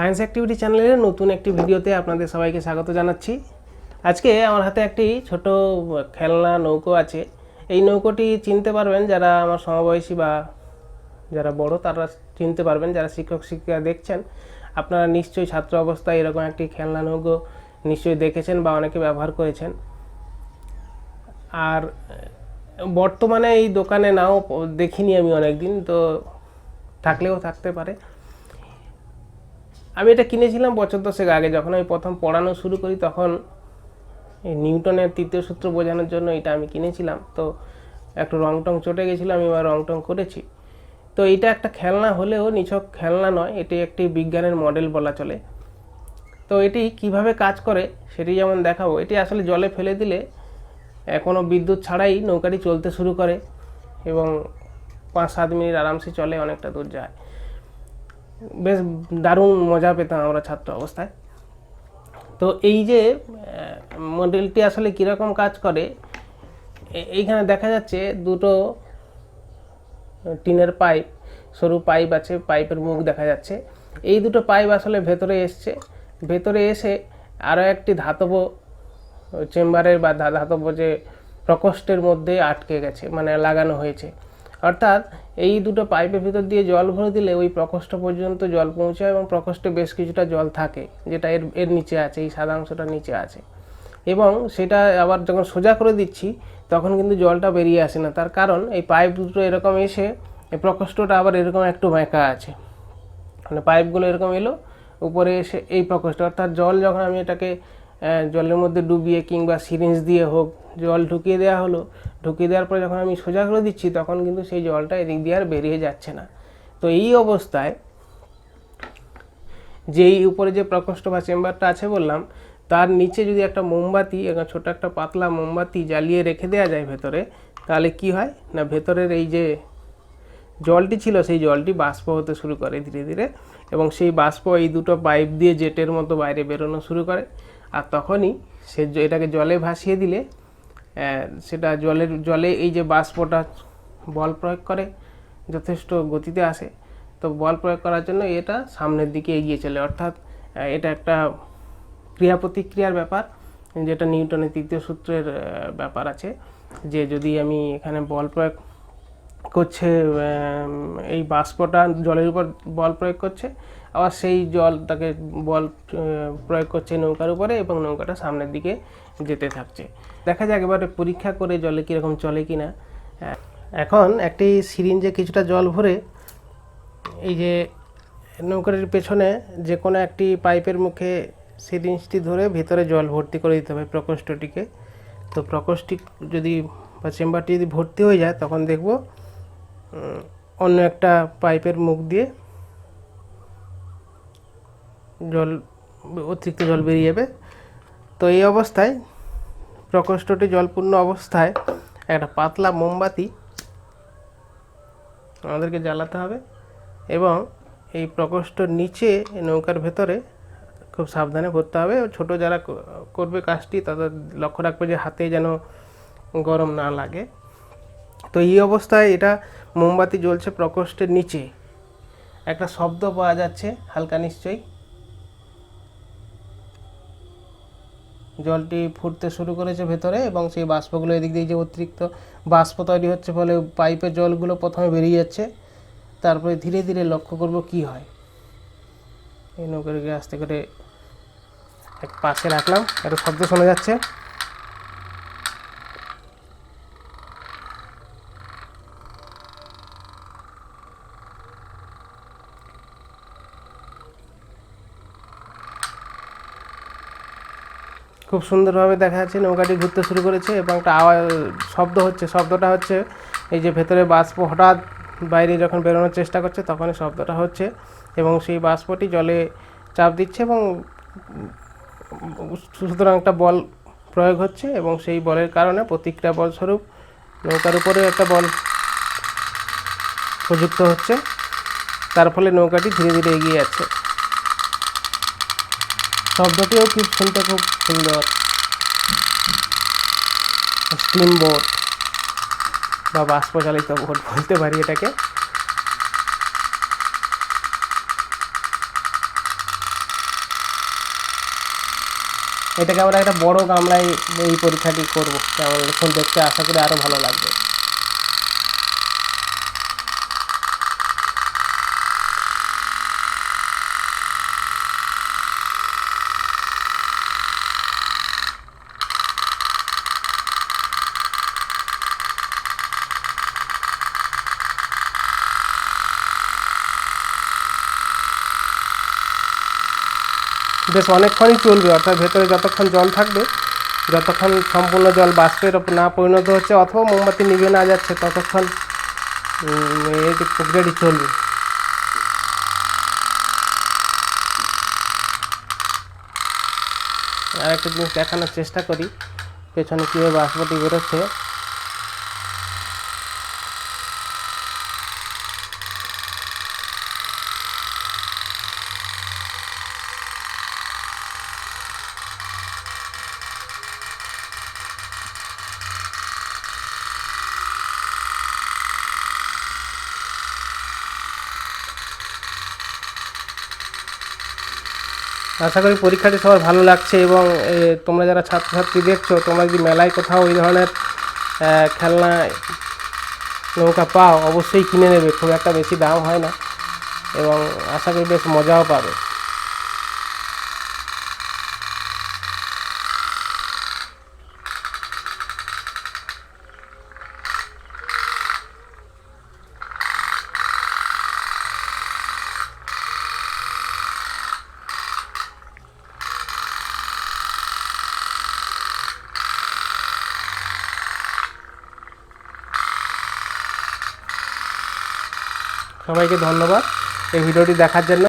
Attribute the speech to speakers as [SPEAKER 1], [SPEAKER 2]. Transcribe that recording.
[SPEAKER 1] Science activity চ্যানেলের নতুন একটি ভিডিওতে আপনাদের সবাইকে স্বাগত জানাচ্ছি। আজকে আমার হাতে একটি ছোট খেলনা নৌকো আছে। এই নৌকোটি চিনতে পারবেন যারা আমার সমবয়সী বা যারা বড়, তারা চিনতে পারবেন, যারা শিক্ষক, শিক্ষিকা দেখছেন, আপনারা নিশ্চয়ই ছাত্র অবস্থায় এরকম একটি খেলনা নৌকো নিশ্চয়ই দেখেছেন বা অনেকে ব্যবহার করেছেন। আর বর্তমানে এই দোকানে নাও দেখিনি আমি অনেকদিন, তো থাকলেও থাকতে পারে। আমি এটা কিনেছিলাম বছর দশেক আগে, যখন আমি প্রথম পড়ানো শুরু করি তখন এই নিউটনের তৃতীয় সূত্র বোঝানোর জন্য এটা আমি কিনেছিলাম। তো একটু রং টং চটে গেছিল, আমি এবার রং টং করেছি। তো এটা একটা খেলনা হলেও নিছক খেলনা নয়, এটি একটি বিজ্ঞানের মডেল বলা চলে। তো এটি কীভাবে কাজ করে সেটি যেমন দেখাবো, এটি আসলে জলে ফেলে দিলে কোনো বিদ্যুৎ ছাড়াই নৌকাটি চলতে শুরু করে এবং পাঁচ সাত মিনিট আরামসে চলে, অনেকটা দূর যায়। বেশ দারুণ মজা পেতাম আমরা ছাত্র অবস্থায়। তো এই যে মডেলটি আসলে কীরকম কাজ করে এইখানে দেখা যাচ্ছে দুটো টিনের পাইপ, সরু পাইপ আছে, পাইপের মুখ দেখা যাচ্ছে। এই দুটো পাইপ আসলে ভেতরে এসছে। ভেতরে এসে আরও একটি ধাতব চেম্বারের বা ধাতব যে প্রকোষ্ঠের মধ্যে আটকে গেছে মানে লাগানো হয়েছে। অর্থাৎ এই দুটো পাইপের ভিতর দিয়ে জল ভরে দিলে ওই প্রকোষ্ঠ পর্যন্ত জল পৌঁছায় এবং প্রকোষ্ঠে বেশ কিছুটা জল থাকে, যেটা এর এর নিচে আছে, এই সাদা অংশটা নিচে আছে। এবং সেটা আবার যখন সোজা করে দিচ্ছি, তখন কিন্তু জলটা বেরিয়ে আসে না। তার কারণ এই পাইপ দুটো এরকম এসে, এই প্রকোষ্ঠটা আবার এরকম একটু বাঁকা আছে। মানে পাইপগুলো এরকম এলো, উপরে এসে এই প্রকোষ্ঠ, অর্থাৎ জল যখন আমি এটাকে জলের মধ্যে ডুবিয়ে কিংবা সিরিঞ্জ দিয়ে হোক জল ঢুকিয়ে দেওয়া হলো, ঢুকিয়ে দেওয়ার পরে যখন আমি সোজা করে দিচ্ছি, তখন কিন্তু সেই জলটা এদিক দিয়ে আর বেরিয়ে যাচ্ছে না। তো এই অবস্থায় যেই উপরে যে প্রকোষ্ঠ বা চেম্বারটা আছে বললাম, তার নিচে যদি একটা মোমবাতি একটা ছোট একটা পাতলা মোমবাতি জ্বালিয়ে রেখে দেওয়া যায় ভেতরে, তাহলে কি হয়? না, ভেতরের এই যে জলটি ছিল, সেই জলটি বাষ্প হতে শুরু করে ধীরে ধীরে এবং সেই বাষ্প এই দুটো পাইপ দিয়ে জেটের মতো বাইরে বেরোনো শুরু করে। আর তখনই সে এটাকে জলে ভাসিয়ে দিলে সেটা জলের, জলে এই যে বাষ্পটা বল প্রয়োগ করে, যথেষ্ট গতিতে আসে, তো বল প্রয়োগ করার জন্য এটা সামনের দিকে এগিয়ে চলে। অর্থাৎ এটা একটা ক্রিয়া প্রতিক্রিয়ার ব্যাপার, যেটা নিউটনের তৃতীয় সূত্রের ব্যাপার আছে, যে যদি আমি এখানে বল প্রয়োগ করছে এই বাষ্পটা জলের উপর বল প্রয়োগ করছে আবার সেই জল তাকে বল প্রয়োগ করছে নৌকার উপরে এবং নৌকাটা সামনের দিকে যেতে থাকছে। দেখা যাক এবারে পরীক্ষা করে জলে কীরকম চলে কি না এখন একটি সিরিঞ্জে কিছুটা জল ভরে এই যে নৌকাটির পেছনে যে কোনো একটি পাইপের মুখে সিরিঞ্জটি ধরে ভিতরে জল ভর্তি করে দিতে হবে প্রকোষ্ঠটিকে। তো প্রকোষ্ঠটি যদি বা চেম্বারটি যদি ভর্তি হয়ে যায়, তখন দেখব অন্য একটা পাইপের মুখ দিয়ে জল, অতিরিক্ত জল বেরিয়ে যাবে। তো এই অবস্থায় প্রকোষ্ঠটি জলপূর্ণ অবস্থায় একটা পাতলা মোমবাতি আমাদেরকে জ্বালাতে হবে এবং এই প্রকোষ্ঠর নিচে নৌকার ভেতরে খুব সাবধানে ভরতে হবে। ছোট যারা করবে কাজটি তাদের লক্ষ্য রাখবে যে হাতে যেন গরম না লাগে। তো এই অবস্থায় এটা মোমবাতি জ্বলছে প্রকোষ্ঠের নিচে। একটা শব্দ পাওয়া যাচ্ছে, হালকা নিশ্চয়ই। জলটি ফুটতে শুরু করেছে ভেতরে এবং সেই বাষ্পগুলো এদিক দিয়ে যে অতিরিক্ত বাষ্প তৈরি হচ্ছে ফলে পাইপের জলগুলো প্রথমে বেরিয়ে যাচ্ছে। তারপরে ধীরে ধীরে লক্ষ্য করব কি হয়। এই নৌকাটিকে আস্তে করে এক পাশে রাখলাম। একটা শব্দ শোনা যাচ্ছে। খুব সুন্দরভাবে দেখা যাচ্ছে নৌকাটি ঘুরতে শুরু করেছে এবং একটা আওয়াজ, শব্দ হচ্ছে, শব্দটা হচ্ছে এই যে ভেতরে বাষ্প হঠাৎ বাইরে যখন বেরোনোর চেষ্টা করছে তখন এই শব্দটা হচ্ছে এবং সেই বাষ্পটি জলে চাপ দিচ্ছে এবং সুতরাং একটা বল প্রয়োগ হচ্ছে এবং সেই বলের কারণে প্রতিক্রিয়া বলস্বরূপ নৌকার উপরে একটা বল প্রযুক্ত হচ্ছে। তার ফলে নৌকাটি ধীরে ধীরে এগিয়ে যাচ্ছে। শব্দটিও খুব শুনতে খুব সুন্দর। স্টিম বোট বা বাষ্পচালিত বোট বলতে পারি এটাকে। এটাকে আমরা একটা বড় গামলায় এই পরীক্ষাটি করব। কেমন দেখতে? আশা করি আরও ভালো লাগবে। বেশ অনেকক্ষণই চলবে, অর্থাৎ ভেতরে যতক্ষণ জল থাকবে, যতক্ষণ সম্পূর্ণ জল বাষ্পের ওপর না পরিণত হচ্ছে অথবা মোমবাতি নিভে না যাচ্ছে, ততক্ষণ এই প্রক্রিয়াটি চলবে। আর একটা জিনিস দেখানোর চেষ্টা করি, পেছনে কীভাবে বাষ্পটি বেরোচ্ছে। আশা করি পরীক্ষাটি সবার ভালো লাগছে এবং তোমরা যারা ছাত্রছাত্রী দেখছ, তোমরা যদি মেলায় কোথাও এই ধরনের খেলনা, নৌকা পাও, অবশ্যই কিনে নেবে, খুব একটা বেশি দাম হয় না। এবং আশা করি বেশ মজাও পাবে। সবাইকে ধন্যবাদ এই ভিডিওটি দেখার জন্য।